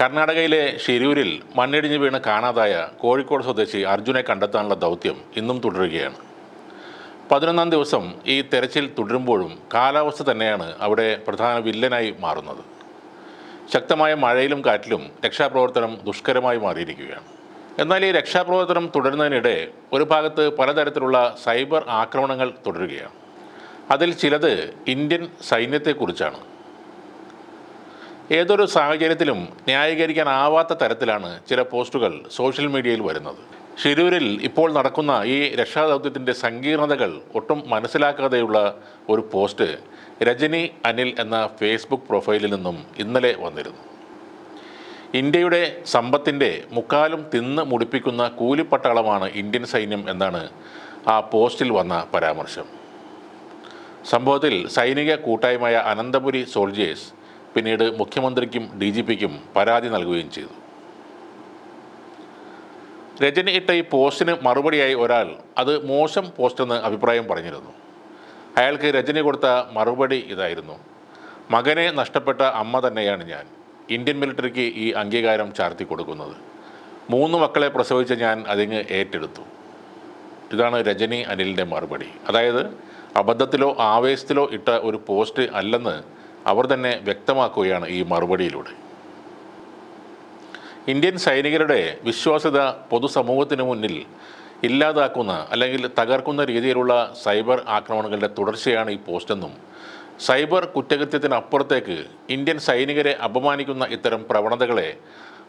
കർണാടകയിലെ ഷിരൂരിൽ മണ്ണിടിഞ്ഞ് വീണ് കാണാതായ കോഴിക്കോട് സ്വദേശി അർജുനെ കണ്ടെത്താനുള്ള ദൗത്യം ഇന്നും തുടരുകയാണ്. പതിനൊന്നാം ദിവസം ഈ തെരച്ചിൽ തുടരുമ്പോഴും കാലാവസ്ഥ തന്നെയാണ് അവിടെ പ്രധാന വില്ലനായി മാറുന്നത്. ശക്തമായ മഴയിലും കാറ്റിലും രക്ഷാപ്രവർത്തനം ദുഷ്കരമായി മാറിയിരിക്കുകയാണ്. എന്നാൽ ഈ രക്ഷാപ്രവർത്തനം തുടരുന്നതിനിടെ ഒരു ഭാഗത്ത് പലതരത്തിലുള്ള സൈബർ ആക്രമണങ്ങൾ തുടരുകയാണ്. അതിൽ ചിലത് ഇന്ത്യൻ സൈന്യത്തെക്കുറിച്ചാണ്. ഏതൊരു സാഹചര്യത്തിലും ന്യായീകരിക്കാനാവാത്ത തരത്തിലാണ് ചില പോസ്റ്റുകൾ സോഷ്യൽ മീഡിയയിൽ വരുന്നത്. ഷിരൂരിൽ ഇപ്പോൾ നടക്കുന്ന ഈ രക്ഷാദൗത്യത്തിന്റെ സങ്കീർണതകൾ ഒട്ടും മനസ്സിലാക്കാതെയുള്ള ഒരു പോസ്റ്റ് രജനി അനിൽ എന്ന ഫേസ്ബുക്ക് പ്രൊഫൈലിൽ നിന്നും ഇന്നലെ വന്നിരുന്നു. ഇന്ത്യയുടെ സമ്പത്തിന്റെ മുക്കാലും തിന്ന് മുടിപ്പിക്കുന്ന കൂലിപ്പട്ടാളമാണ് ഇന്ത്യൻ സൈന്യം എന്നാണ് ആ പോസ്റ്റിൽ വന്ന പരാമർശം. സംഭവത്തിൽ സൈനിക കൂട്ടായ്മയായ അനന്തപുരി സോൾജേഴ്സ് പിന്നീട് മുഖ്യമന്ത്രിക്കും ഡി ജി പിക്കും പരാതി നൽകുകയും ചെയ്തു. രജനി ഇട്ട ഈ പോസ്റ്റിന് മറുപടിയായി ഒരാൾ അത് മോശം പോസ്റ്റെന്ന് അഭിപ്രായം പറഞ്ഞിരുന്നു. അയാൾക്ക് രജനി കൊടുത്ത മറുപടി ഇതായിരുന്നു. മകനെ നഷ്ടപ്പെട്ട അമ്മ തന്നെയാണ് ഞാൻ. ഇന്ത്യൻ മിലിറ്ററിക്ക് ഈ അംഗീകാരം ചാർത്തി കൊടുക്കുന്നത്. മൂന്ന് മക്കളെ പ്രസവിച്ച ഞാൻ അതിങ്ങ് ഏറ്റെടുത്തു. ഇതാണ് രജനി അനിലിന്റെ മറുപടി. അതായത് അബദ്ധത്തിലോ ആവേശത്തിലോ ഇട്ട ഒരു പോസ്റ്റ് അല്ലെന്ന് അവർ തന്നെ വ്യക്തമാക്കുകയാണ് ഈ മറുപടിയിലൂടെ. ഇന്ത്യൻ സൈനികരുടെ വിശ്വാസ്യത പൊതുസമൂഹത്തിന് മുന്നിൽ ഇല്ലാതാക്കുന്ന അല്ലെങ്കിൽ തകർക്കുന്ന രീതിയിലുള്ള സൈബർ ആക്രമണങ്ങളുടെ തുടർച്ചയാണ് ഈ പോസ്റ്റെന്നും സൈബർ കുറ്റകൃത്യത്തിനപ്പുറത്തേക്ക് ഇന്ത്യൻ സൈനികരെ അപമാനിക്കുന്ന ഇത്തരം പ്രവണതകളെ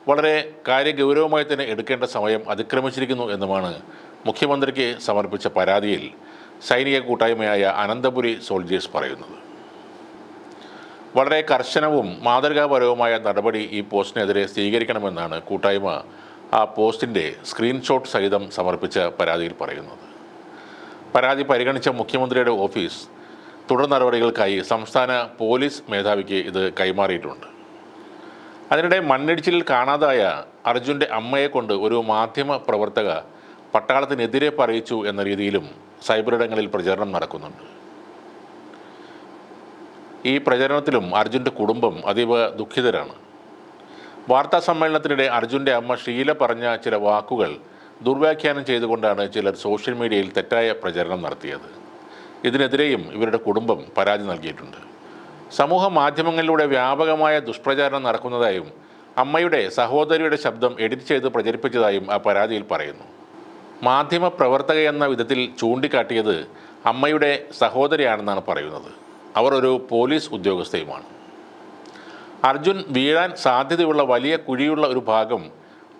വളരെ കാര്യഗൗരവമായി തന്നെ എടുക്കേണ്ട സമയം അതിക്രമിച്ചിരിക്കുന്നു എന്നുമാണ് മുഖ്യമന്ത്രിക്ക് സമർപ്പിച്ച പരാതിയിൽ സൈനിക കൂട്ടായ്മയായ അനന്തപുരി സോൾജേഴ്സ് പറയുന്നത്. വളരെ കർശനവും മാതൃകാപരവുമായ നടപടി ഈ പോസ്റ്റിനെതിരെ സ്വീകരിക്കണമെന്നാണ് കൂട്ടായ്മ ആ പോസ്റ്റിന്റെ സ്ക്രീൻഷോട്ട് സഹിതം സമർപ്പിച്ച പരാതിയിൽ പറയുന്നത്. പരാതി പരിഗണിച്ച മുഖ്യമന്ത്രിയുടെ ഓഫീസ് തുടർ നടപടികൾക്കായി സംസ്ഥാന പോലീസ് മേധാവിക്ക് ഇത് കൈമാറിയിട്ടുണ്ട്. അതിനിടെ മണ്ണിടിച്ചിലിൽ കാണാതായ അർജുന്റെ അമ്മയെ കൊണ്ട് ഒരു മാധ്യമ പ്രവർത്തക പട്ടാളത്തിനെതിരെ പറയിച്ചു എന്ന രീതിയിലും സൈബറിടങ്ങളിൽ പ്രചരണം നടക്കുന്നുണ്ട്. ഈ പ്രചരണത്തിലും അർജുന്റെ കുടുംബം അതീവ ദുഃഖിതരാണ്. വാർത്താ സമ്മേളനത്തിനിടെ അർജുന്റെ അമ്മ ഷീല പറഞ്ഞ ചില വാക്കുകൾ ദുർവ്യാഖ്യാനം ചെയ്തുകൊണ്ടാണ് ചിലർ സോഷ്യൽ മീഡിയയിൽ തെറ്റായ പ്രചരണം നടത്തിയത്. ഇതിനെതിരെയും ഇവരുടെ കുടുംബം പരാതി നൽകിയിട്ടുണ്ട്. സമൂഹ മാധ്യമങ്ങളിലൂടെ വ്യാപകമായ ദുഷ്പ്രചാരണം നടക്കുന്നതായും അമ്മയുടെ സഹോദരിയുടെ ശബ്ദം എഡിറ്റ് ചെയ്ത് പ്രചരിപ്പിച്ചതായും ആ പരാതിയിൽ പറയുന്നു. മാധ്യമ പ്രവർത്തക എന്ന വിധത്തിൽ ചൂണ്ടിക്കാട്ടിയത് അമ്മയുടെ സഹോദരിയാണെന്നാണ് പറയുന്നത്. അവർ ഒരു പോലീസ് ഉദ്യോഗസ്ഥയുമാണ്. അർജുൻ വീഴാൻ സാധ്യതയുള്ള വലിയ കുഴിയുള്ള ഒരു ഭാഗം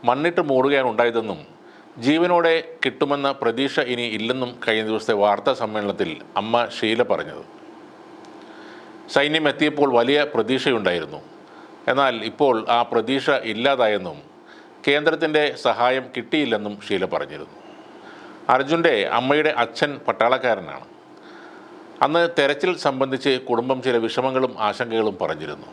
മണ്ണിട്ട് മൂടുകയാണ് ഉണ്ടായതെന്നും ജീവനോടെ കിട്ടുമെന്ന പ്രതീക്ഷ ഇനി ഇല്ലെന്നും കഴിഞ്ഞ ദിവസത്തെ വാർത്താ സമ്മേളനത്തിൽ അമ്മ ഷീല പറഞ്ഞത്. സൈന്യം എത്തിയപ്പോൾ വലിയ പ്രതീക്ഷയുണ്ടായിരുന്നു. എന്നാൽ ഇപ്പോൾ ആ പ്രതീക്ഷ ഇല്ലാതായെന്നും കേന്ദ്രത്തിന്റെ സഹായം കിട്ടിയില്ലെന്നും ഷീല പറഞ്ഞിരുന്നു. അർജുന്റെ അമ്മയുടെ അച്ഛൻ പട്ടാളക്കാരനാണ്. അന്ന് തെരച്ചിൽ സംബന്ധിച്ച് കുടുംബം ചില വിഷമങ്ങളും ആശങ്കകളും പറഞ്ഞിരുന്നു.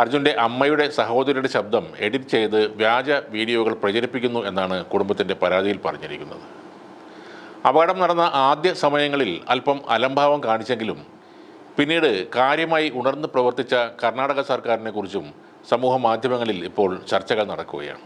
അർജുന്റെ അമ്മയുടെ സഹോദരിയുടെ ശബ്ദം എഡിറ്റ് ചെയ്ത് വ്യാജ വീഡിയോകൾ പ്രചരിപ്പിക്കുന്നു എന്നാണ് കുടുംബത്തിന്റെ പരാതിയിൽ പറഞ്ഞിരിക്കുന്നത്. അപകടം നടന്ന ആദ്യ സമയങ്ങളിൽ അല്പം അലംഭാവം കാണിച്ചെങ്കിലും പിന്നീട് കാര്യമായി ഉണർന്ന് പ്രവർത്തിച്ച കർണാടക സർക്കാരിനെ കുറിച്ചും സമൂഹ മാധ്യമങ്ങളിൽ ഇപ്പോൾ ചർച്ചകൾ നടക്കുകയാണ്.